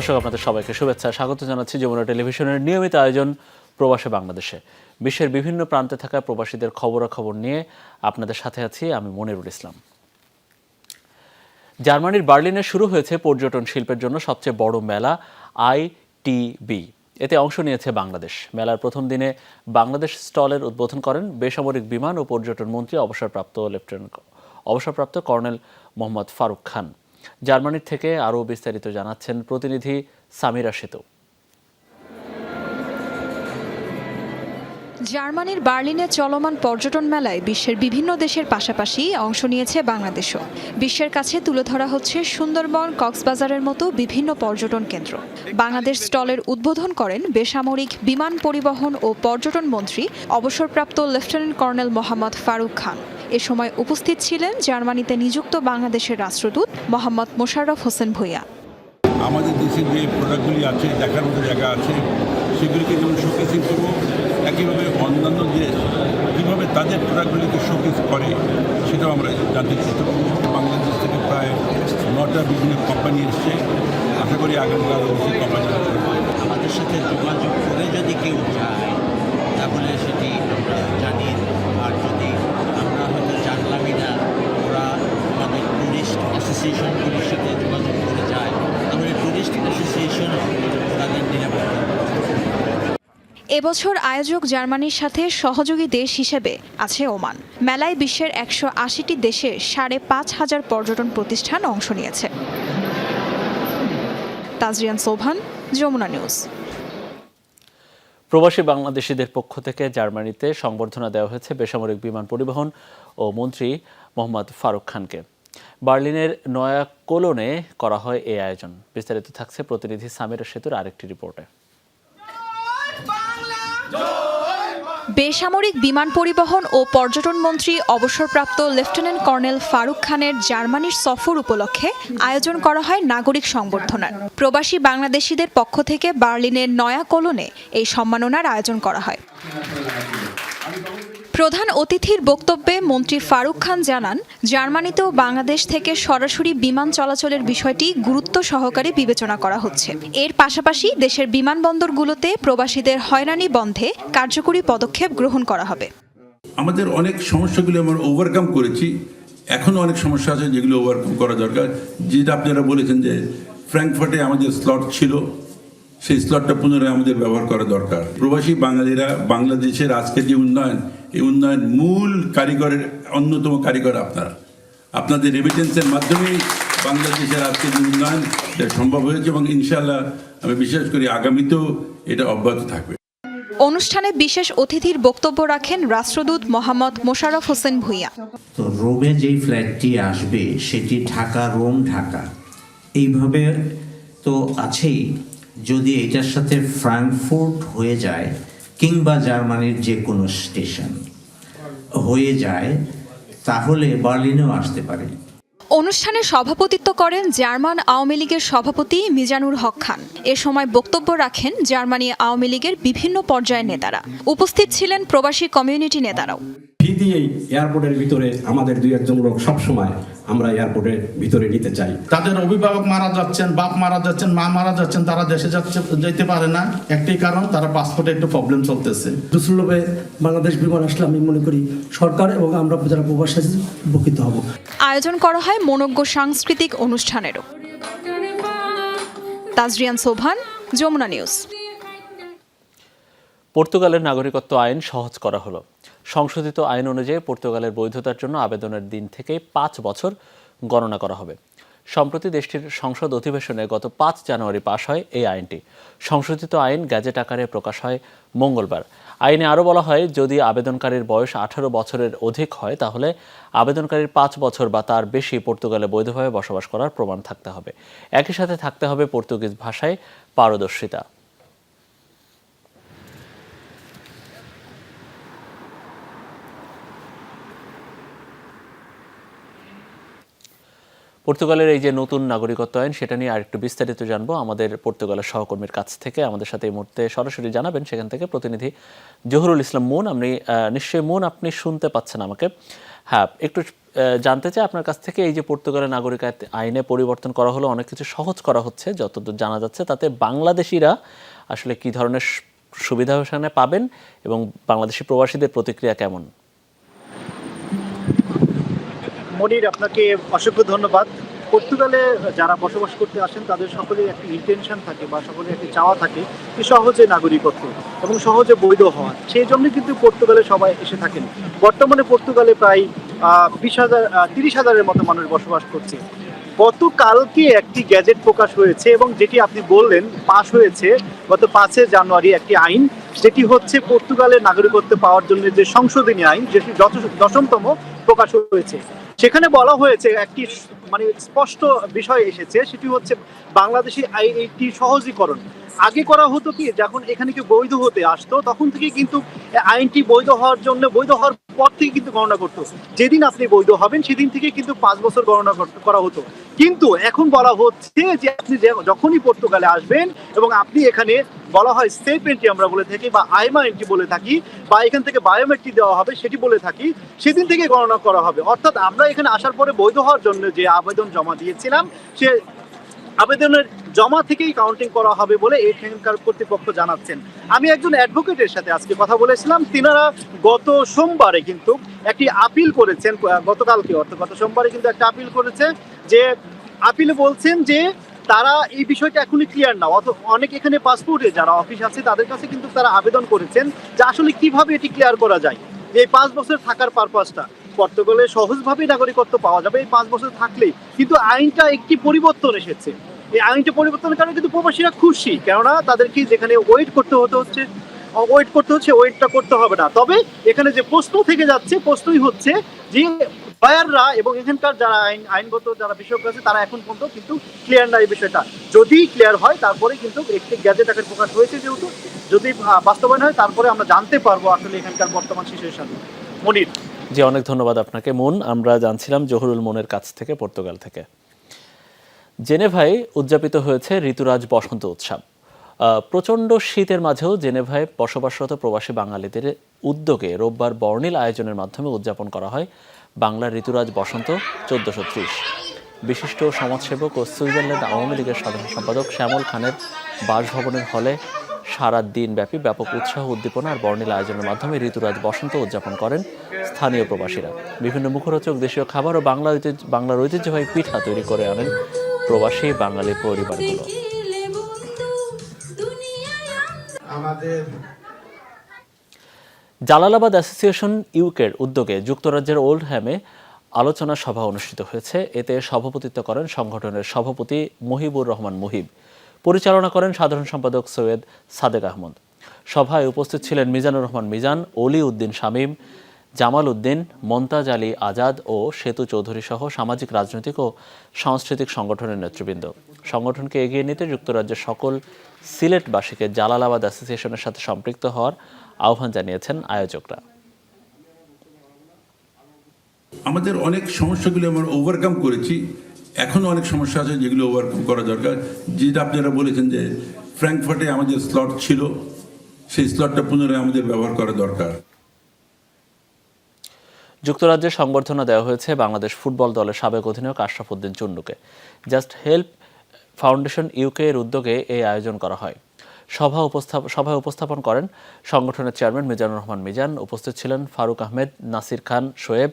দর্শক, আপনাদের সবাইকে শুভেচ্ছা। স্বাগত জানাচ্ছি যমুনা টেলিভিশনের নিয়মিত আয়োজন প্রবাসে বাংলাদেশে। বিশ্বের বিভিন্ন প্রান্তে থাকা প্রবাসীদের খবরাখবর নিয়ে আপনাদের সাথে আছি আমি মনিরুল ইসলাম। জার্মানির বার্লিনে শুরু হয়েছে পর্যটন শিল্পের জন্য সবচেয়ে বড় মেলা আইটিবি এতে অংশ নিয়েছে বাংলাদেশ। মেলার প্রথম দিনে বাংলাদেশ স্টলের উদ্বোধন করেন বেসামরিক বিমান ও পর্যটন মন্ত্রী, অবসরপ্রাপ্ত লেফটেন্যান্ট, অবসরপ্রাপ্ত কর্নেল মোহাম্মদ ফারুক খান। জার্মানির থেকে আরও বিস্তারিত জানাচ্ছেন প্রতিনিধি সামিরা সেতু। জার্মানির বার্লিনে চলমান পর্যটন মেলায় বিশ্বের বিভিন্ন দেশের পাশাপাশি অংশ নিয়েছে বাংলাদেশও। বিশ্বের কাছে তুলে ধরা হচ্ছে সুন্দরবন, কক্সবাজারের মতো বিভিন্ন পর্যটন কেন্দ্র। বাংলাদেশ স্টলের উদ্বোধন করেন বেসামরিক বিমান পরিবহন ও পর্যটন মন্ত্রী, অবসরপ্রাপ্ত লেফটেন্যান্ট কর্নেল মোহাম্মদ ফারুক খান। এ সময় উপস্থিত ছিলেন জার্মানিতে নিযুক্ত বাংলাদেশের রাষ্ট্রদূত মোহাম্মদ মোশাররফ হোসেন ভূঁইয়া। আমাদের দেশে যে প্রোডাক্টগুলি আছে দেখার মতো জায়গা আছে সেগুলিকে যেমন শোকেসিং করব একইভাবে অন্যান্য যে কীভাবে তাদের প্রোডাক্টগুলিকে শোকেস করে সেটাও আমরা জানতে চেষ্টা করব। বাংলাদেশ থেকে প্রায় নটা বিভিন্ন কোম্পানি এসছে। আশা করি আগামীকাল বেশি কোম্পানি আমাদের সাথে যোগাযোগ করে যদি কেউ যায় তাহলে সেটি আমরা জানি আর যদি আমরা হয়তো জানলামই না ওরা আমাদের ট্যুরিস্ট অ্যাসোসিয়েশনগুলির সাথে যোগাযোগ করে যায় তাহলে ট্যুরিস্ট অ্যাসোসিয়েশনও তাদের নিরাপত্তা এবছর আয়োজক জার্মানির সাথে সহযোগী দেশ হিসেবে আছে ওমান। মেলায় বিশ্বের একশো আশিটি দেশে সাড়ে পাঁচ হাজার পর্যটন প্রতিষ্ঠান অংশ নিয়েছে। তাজরিয়ান সোভান যমুনা নিউজ। প্রবাসী বাংলাদেশিদের পক্ষ থেকে জার্মানিতে সংবর্ধনা দেওয়া হয়েছে বেসামরিক বিমান পরিবহন ও মন্ত্রী মোহাম্মদ ফারুক খানকে। বার্লিনের নয়া কোলনে করা হয় এই আয়োজন। বিস্তারিত থাকছে প্রতিনিধি সামিরা সেতুর আরেকটি রিপোর্টে। বেসামরিক বিমান পরিবহন ও পর্যটন মন্ত্রী অবসরপ্রাপ্ত লেফটেন্যান্ট কর্নেল ফারুক খানের জার্মানির সফর উপলক্ষে আয়োজন করা হয় নাগরিক সংবর্ধনার। প্রবাসী বাংলাদেশিদের পক্ষ থেকে বার্লিনের নয়া কোলনে এই সম্মাননার আয়োজন করা হয়। প্রধান অতিথির বক্তব্যে মন্ত্রী ফারুক খান জানান, জার্মানিতেও বাংলাদেশ থেকে সরাসরি বিমান চলাচলের বিষয়টি গুরুত্ব সহকারে বিবেচনা করা হচ্ছে। এর পাশাপাশি দেশের বিমানবন্দরগুলোতে প্রবাসীদের হয়রানি বন্ধে কার্যকরী পদক্ষেপ গ্রহণ করা হবে। আমাদের অনেক সমস্যাগুলি আমরা ওভারকাম করেছি। এখনও অনেক সমস্যা আছে যেগুলো ওভারকাম করা দরকার। যেটা আপনারা বলেছেন যে ফ্র্যাঙ্কফার্টে আমাদের স্লট ছিল, সেই স্লটটা পুনরায় আমাদের ব্যবহার করা দরকার। প্রবাসী বাঙালিরা বাংলাদেশের আজকের যে উন্নয়ন এই উন্নয়ন মূল কারিগরের অন্যতম কারিগর আপনারা। আপনাদের রেমিটেন্সের মাধ্যমেই বাংলাদেশের আজকের যে উন্নয়ন এটা সম্ভব হয়েছে এবং ইনশাল্লাহ আমি বিশ্বাস করি আগামীতেও এটা অব্যাহত থাকবে। অনুষ্ঠানে বিশেষ অতিথির বক্তব্য রাখেন রাষ্ট্রদূত মোহাম্মদ মোশারফ হোসেন ভূঁইয়া। তো রোমে যেই ফ্ল্যাটটি আসবে সেটি ঢাকা রোম ঢাকা। এইভাবে তো আছেই। যদি এটার সাথে ফ্রাঙ্কফুর্ট হয়ে যায় কিংবা জার্মানির যে কোনো স্টেশন হয়ে যায়, তাহলে বার্লিনেও আসতে পারে। অনুষ্ঠানে সভাপতিত্ব করেন জার্মান আওয়ামী লীগের সভাপতি মিজানুর হক খান। এ সময় বক্তব্য রাখেন জার্মানি আওয়ামী লীগের বিভিন্ন পর্যায়ের নেতারা। উপস্থিত ছিলেন প্রবাসী কমিউনিটি নেতারাও। ফি দিয়েই এয়ারপোর্টের ভিতরে আমাদের দুই একজন লোক সবসময় আমরা এয়ারপোর্টের ভিতরে নিতে চাই। তাদের অভিভাবক মারা যাচ্ছেন বাপ মারা যাচ্ছেন মা মারা যাচ্ছেন তারা দেশে যাচ্ছে যেতে পারে না। একটি কারণ তারা পাসপোর্টে একটু প্রবলেম চলতেছে। দুসুলভে বাংলাদেশ বিমান আসলে আমি মনে করি সরকার এবং আমরা যারা প্রবাসী আছি উপকৃত হব। আয়োজন করা হয় মনজ্ঞ সাংস্কৃতিক অনুষ্ঠানেরও। তাজরিয়ান সোভান যমুনা নিউজ। পর্তুগালের নাগরিকত্ব আইন সহজ করা হলো। সংশোধিত আইন অনুযায়ী পর্তুগালের বৈধতার জন্য আবেদনের দিন থেকে পাঁচ বছর গণনা করা হবে। সম্প্রতি দেশটির সংসদ অধিবেশনে গত পাঁচ জানুয়ারি পাশ হয় এই আইনটি। সংশোধিত আইন গ্যাজেট আকারে প্রকাশ হয় মঙ্গলবার। আইনে আরও বলা হয়, যদি আবেদনকারীর বয়স আঠারো বছরের অধিক হয়, তাহলে আবেদনকারীর পাঁচ বছর বা তার বেশি পর্তুগালে বৈধভাবে বসবাস করার প্রমাণ থাকতে হবে। একই সাথে থাকতে হবে পর্তুগিজ ভাষায় পারদর্শিতা। পর্তুগালের এই যে নতুন নাগরিকত্ব আইন সেটা নিয়ে আরেকটু বিস্তারিত জানব। আমাদের পর্তুগালের সহকর্মীর কাছ থেকে আমাদের সাথে এই মুহূর্তে সরাসরি জানাবেন। সেখান থেকে প্রতিনিধি জহুরুল ইসলাম মুন আপনি নিশ্চয়ই মুন আপনি শুনতে পাচ্ছেন আমাকে? হ্যাঁ একটু জানতে চাই আপনার কাছ থেকে এই যে পর্তুগালের নাগরিক আইনে পরিবর্তন করা হলো, অনেক কিছু সহজ করা হচ্ছে, যতদূর জানা যাচ্ছে, তাতে বাংলাদেশিরা আসলে কি ধরনের সুবিধা সেখানে পাবেন এবং বাংলাদেশি প্রবাসীদের প্রতিক্রিয়া কেমন? মনির, আপনাকে অসংখ্য ধন্যবাদ। পর্তুগালে যারা বসবাস করতে আসেন, তাদের সকলের একটি ইন্টেনশন থাকে বা সকলের একটি চাওয়া থাকে যে সহজে নাগরিকত্ব এবং সহজে বৈধ হওয়া। সেই জন্য কিন্তু পর্তুগালে সবাই এসে থাকেন। বর্তমানে পর্তুগালে প্রায় বিশ হাজার তিরিশ হাজারের মতো মানুষ বসবাস করছে। গতকালকে একটি গ্যাজেট প্রকাশ হয়েছে এবং যেটি আপনি বললেন, পাশ হয়েছে গত পাঁচে জানুয়ারি একটি আইন। যেটি হচ্ছে পর্তুগালের নাগরিকত্ব পাওয়ার জন্য যে সংশোধনী আইন, যেটি দশমতম প্রকাশ হয়েছে। সেখানে বলা হয়েছে, একটি মানে স্পষ্ট বিষয় এসেছে, সেটি হচ্ছে বাংলাদেশি আইআইটি সহজীকরণ। আগে করা হতো কি, যখন এখানে কেউ বৈধ হতে আসতো, তখন থেকে কিন্তু আইনটি বৈধ হওয়ার জন্য, বৈধ হওয়ার পর থেকে কিন্তু গণনা করতো। যেদিন আপনি বৈধ হবেন, সেদিন থেকে কিন্তু পাঁচ বছর গণনা কর- হতো। কিন্তু এখন বলা হচ্ছে যে আপনি যখনই পর্তুগালে আসবেন এবং আপনি এখানে বলা হয় সেফ এন্ট্রি আমরা বলে থাকি বা আইমা এন্ট্রি বলে থাকি বা এখান থেকে বায়োমেট্রিক দেওয়া হবে সেটি বলে থাকি, সেদিন থেকে গণনা করা হবে। অর্থাৎ আমরা এখানে আসার পরে বৈধ হওয়ার জন্য যে আবেদন জমা দিয়েছিলাম, সে আবেদনের জমা থেকেই কাউন্টিং করা হবে বলে এখানকার কর্তৃপক্ষ জানাচ্ছেন। আমি একজন অ্যাডভোকেটের সাথে আজকে কথা বলেছিলাম। তিনারা গত সোমবারে কিন্তু একটি আপিল করেছেন গতকালকে, অর্থাৎ গত সোমবারে কিন্তু একটা আপিল করেছে যে আপিলে বলছেন যে তারা এই বিষয়টা এখনই ক্লিয়ার না অত অনেক এখানে পাসপোর্টে যারা অফিস আছে, তাদের কাছে কিন্তু তারা আবেদন করেছেন যে আসলে কীভাবে এটি ক্লিয়ার করা যায়। যে এই পাঁচ বছর থাকার পারপাসটা পর্তুগালে সহজভাবেই নাগরিকত্ব পাওয়া যাবে এই পাঁচ বছর থাকলেই। কিন্তু আইনটা একটি পরিবর্তন এসেছে। এই আইনটা পরিবর্তনের কারণে কিন্তু প্রবাসীরা খুশি, কেননা তাদেরকে যেখানে ওয়েট করতে হতে হচ্ছে ওয়েট করতে হচ্ছে ওয়েটটা করতে হবে না। তবে এখানে যে প্রশ্ন থেকে যাচ্ছে, প্রশ্নই হচ্ছে যে লয়াররা এবং এখানকার যারা আইন আইনগত যারা বিশেষজ্ঞ আছে, তারা এখন পর্যন্ত কিন্তু ক্লিয়ার না এই বিষয়টা। যদি ক্লিয়ার হয়, তারপরে কিন্তু একটি গ্যাজেট আকার প্রকাশ হয়েছে যেহেতু, যদি বাস্তবায়ন হয়, তারপরে আমরা জানতে পারব আসলে এখানকার বর্তমান সিচুয়েশন মনির। জি, অনেক ধন্যবাদ আপনাকে, মন। আমরা জানছিলাম জহুরুল মনের কাছ থেকে, পর্তুগাল থেকে। জেনেভায় উদযাপিত হয়েছে ঋতুরাজ বসন্ত উৎসব। প্রচণ্ড শীতের মাঝেও জেনেভায় বসবাসরত প্রবাসী বাঙালিদের উদ্যোগে রোববার বর্ণিল আয়োজনের মাধ্যমে উদযাপন করা হয় বাংলার ঋতুরাজ বসন্ত চোদ্দশো ত্রিশ। বিশিষ্ট সমাজসেবক ও সুইজারল্যান্ড আওয়ামী লীগের সাধারণ সম্পাদক শ্যামল খানের বাসভবনের হলে সারা দিনব্যাপী ব্যাপক উৎসাহ, উদ্দীপনা আর বর্ণিল আয়োজনের মাধ্যমে ঋতুরাজ বসন্ত উদযাপন করেন স্থানীয় প্রবাসীরা। বিভিন্ন মুখরোচক দেশীয় খাবার ও বাংলা ঐতিহ্য বাংলার ঐতিহ্যবাহী পিঠা তৈরি করে আনেন প্রবাসী বাঙালি পরিবারগুলো। জালালাবাদ অ্যাসোসিয়েশন ইউকের উদ্যোগে যুক্তরাজ্যের ওল্ড হ্যামে আলোচনা সভা অনুষ্ঠিত হয়েছে। এতে সভাপতিত্ব করেন সংগঠনের সভাপতি মহিবুর রহমান মুহিব। পরিচালনা করেন সাধারণ সম্পাদক সৈয়দ সাদেক আহমদ। সভায় উপস্থিত ছিলেন মিজানুর রহমান মিজান অলি উদ্দিন শামীম জামাল উদ্দিন মন্তাজ আলী আজাদ ও সেতু চৌধুরী সহ সামাজিক, রাজনৈতিক ও সাংস্কৃতিক সংগঠনের নেতৃবৃন্দ। সংগঠনকে এগিয়ে নিতে যুক্তরাজ্যের সকল সিলেটবাসীকে জালালাবাদ অ্যাসোসিয়েশনের সাথে সম্পৃক্ত হওয়ার আহ্বান জানিয়েছেন আয়োজকরা। আমাদের অনেক সমস্যাগুলি আমরা ওভারকাম করেছি। এখনও অনেক সমস্যা আছে যেগুলো ওভারকাম করা দরকার। যেটা আপনারা বলেছেন যে ফ্র্যাঙ্কফার্টে আমাদের স্লট ছিল। সেই স্লটটা পুনরায় আমাদের ব্যবহার করা দরকার। যুক্তরাজ্যে সংবর্ধনা দেওয়া হয়েছে বাংলাদেশ ফুটবল দলের সাবেক অধিনায়ক আশরাফ উদ্দিন চুন্ডুকে। জাস্ট হেল্প ফাউন্ডেশন ইউকে এর উদ্যোগে এই আয়োজন করা হয়। সভা উপস্থাপ, সভায় উপস্থাপন করেন সংগঠনের চেয়ারম্যান মিজানুর রহমান মিজান। উপস্থিত ছিলেন ফারুক আহমেদ, নাসির খান শোয়েব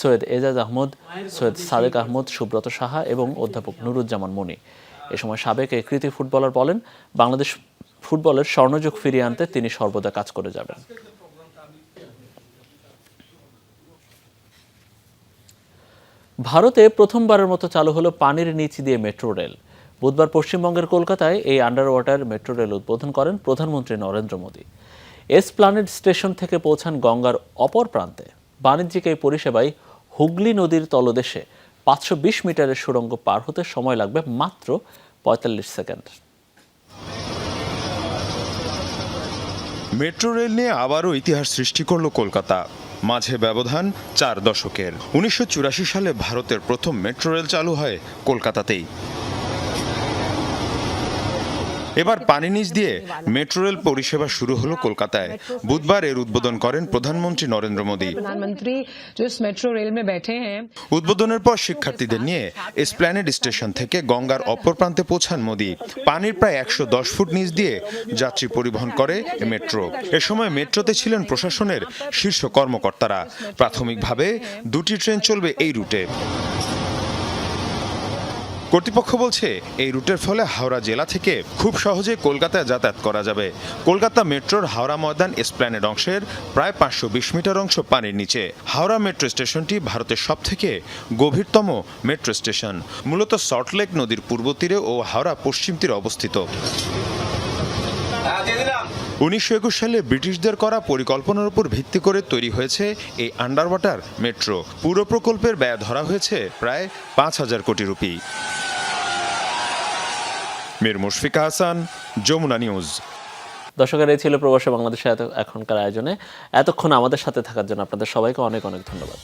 সৈয়দ এজাজ আহমদ, সৈয়দ সাদেক আহমদ, সুব্রত সাহা এবং অধ্যাপক নুরুজ্জামান মনি। এ সময় সাবেক এই কৃতি ফুটবলার বলেন, বাংলাদেশ ফুটবলের স্বর্ণযুগ ফিরিয়ে আনতে তিনি সর্বদা কাজ করে যাবেন। ভারতে প্রথমবারের মতো চালু হলো পানির নিচ দিয়ে মেট্রো রেল। বুধবার পশ্চিমবঙ্গের কলকাতায় এই আন্ডার ওয়াটার মেট্রো রেল উদ্বোধন করেন প্রধানমন্ত্রী নরেন্দ্র মোদী। এস এসপ্লানেড স্টেশন থেকে পৌঁছান গঙ্গার অপর প্রান্তে। বাণিজ্যিক এই পরিষেবায় হুগলি নদীর তলদেশে পাঁচশো বিশ মিটারের সুড়ঙ্গ পার হতে সময় লাগবে মাত্র পঁয়তাল্লিশ সেকেন্ড। মেট্রো রেল নিয়ে আবারও ইতিহাস সৃষ্টি করল কলকাতা। মাঝে ব্যবধান চার দশকের। উনিশশো চুরাশি সালে ভারতের প্রথম মেট্রো রেল চালু হয় কলকাতাতেই। এবার পানি নিচ দিয়ে মেট্রো রেল পরিষেবা শুরু হলো কলকাতায়। বুধবার এর উদ্বোধন করেন প্রধানমন্ত্রী নরেন্দ্র মোদী। উদ্বোধনের পর শিক্ষার্থীদের নিয়ে এসপ্ল্যানেড স্টেশন থেকে গঙ্গার অপর প্রান্তে পৌঁছান মোদী। পানির প্রায় একশো দশ ফুট নিচ দিয়ে যাত্রী পরিবহন করে মেট্রো। এ সময় মেট্রোতে ছিলেন প্রশাসনের শীর্ষ কর্মকর্তারা। প্রাথমিকভাবে দুটি ট্রেন চলবে এই রুটে। কর্তৃপক্ষ বলছে, এই রুটের ফলে হাওড়া জেলা থেকে খুব সহজে কলকাতায় যাতায়াত করা যাবে। কলকাতা মেট্রোর হাওড়া ময়দান এসপ্ল্যানেড অংশের প্রায় পাঁচশো বিশ মিটার অংশ পানির নিচে। হাওড়া মেট্রো স্টেশনটি ভারতের সবথেকে গভীরতম মেট্রো স্টেশন, মূলত সল্টলেক নদীর পূর্ব তীরে ও হাওড়া পশ্চিম তীরে অবস্থিত। উনিশশো একুশ সালে ব্রিটিশদের করা পরিকল্পনার উপর ভিত্তি করে তৈরি হয়েছে এই আন্ডার ওয়াটার মেট্রো পুরো প্রকল্পের ব্যয় ধরা হয়েছে প্রায় পাঁচ হাজার কোটি রুপি। মীর মুশফিকা হাসান যমুনা নিউজ। দর্শকের এই ছিল প্রবাসী বাংলাদেশে এখনকার আয়োজনে। এতক্ষণ আমাদের সাথে থাকার জন্য আপনাদের সবাইকে অনেক অনেক ধন্যবাদ।